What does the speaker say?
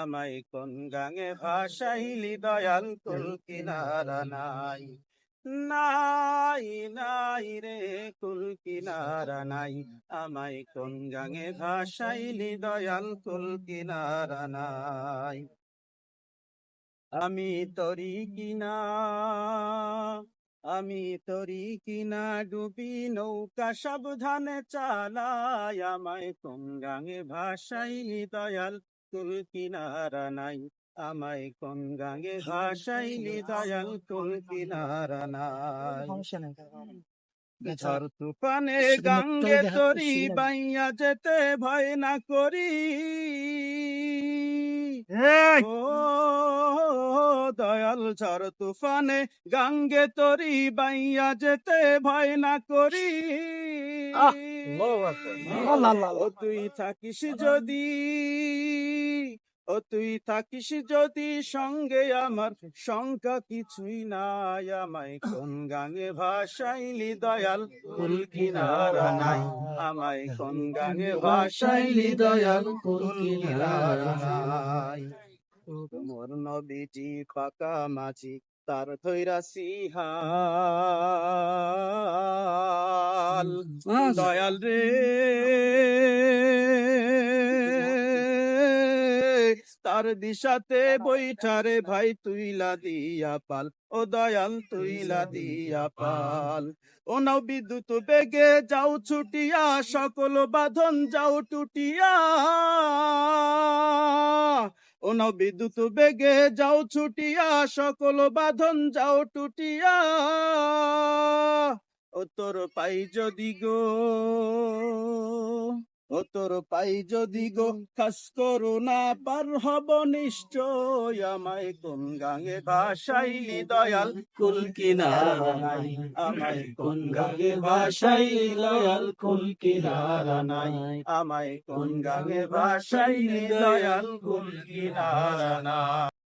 আমায় কোন গাঙে ভাসাইলি দয়াল কুল কিনারা নাই? নাই নাই রে কুল কিনারা নাই। আমায় কোন গাঙে ভাসাইলি দয়াল কুল কিনারা নাই? আমি তরি কিনা, আমি তরি কিনা ডুবি নৌকা সাবধানে চালাই। আমায় গাঙে ভাসাইলি দয়াল কুল কিনারা নাই। আমায় কোন গাঙে ভাসাইলি দয়াল কুল কিনারা নাই। ঝড় তুফানে গাঙ্গে তরি বাইয়া যেতে ভয় না করি। ও দয়াল ঝড় তুফানে গাঙ্গে তরি বাইয়া যেতে ভয় না করি। ও তুই থাকিস যদি ও তুই থাকিস যদি সঙ্গে আমার। শঙ্কা কিছুই নাই আমায়। কোন গাঙে ভাসাইলি দয়াল? কুল কিনারা নাই। আমায় কোন গাঙে ভাসাইলি দয়াল? কুল কিনারা নাই। মোর নবীজি পাকা মাঝি তার ধৈরা সিহাল। দয়াল রে। তার দিশাতে বৈঠারে ভাই তুইলা দিয়া পাল, ও দয়াল তুইলা দিয়া পাল। ও নাও বিদ্যুৎ বেগে যাও ছুটিয়া, সকল বাঁধন যাও টুটিয়া। ও নাও বিদ্যুৎ বেগে যাও ছুটিয়া, সকল বাঁধন যাও টুটিয়া। ও তোর পাই যদি গো। ও তোর পাই যদি গো, খাস করো না, পার হব নিশ্চয় আমায়। কোন গাঙে ভাসাইলি দয়াল, কুল নাই আমায় কোন গাঙে ভাসাইলি দয়াল, কুল কিনারা নাই আমায় কোন গাঙে ভাসাইলি দয়াল, কুল কিনারা নাই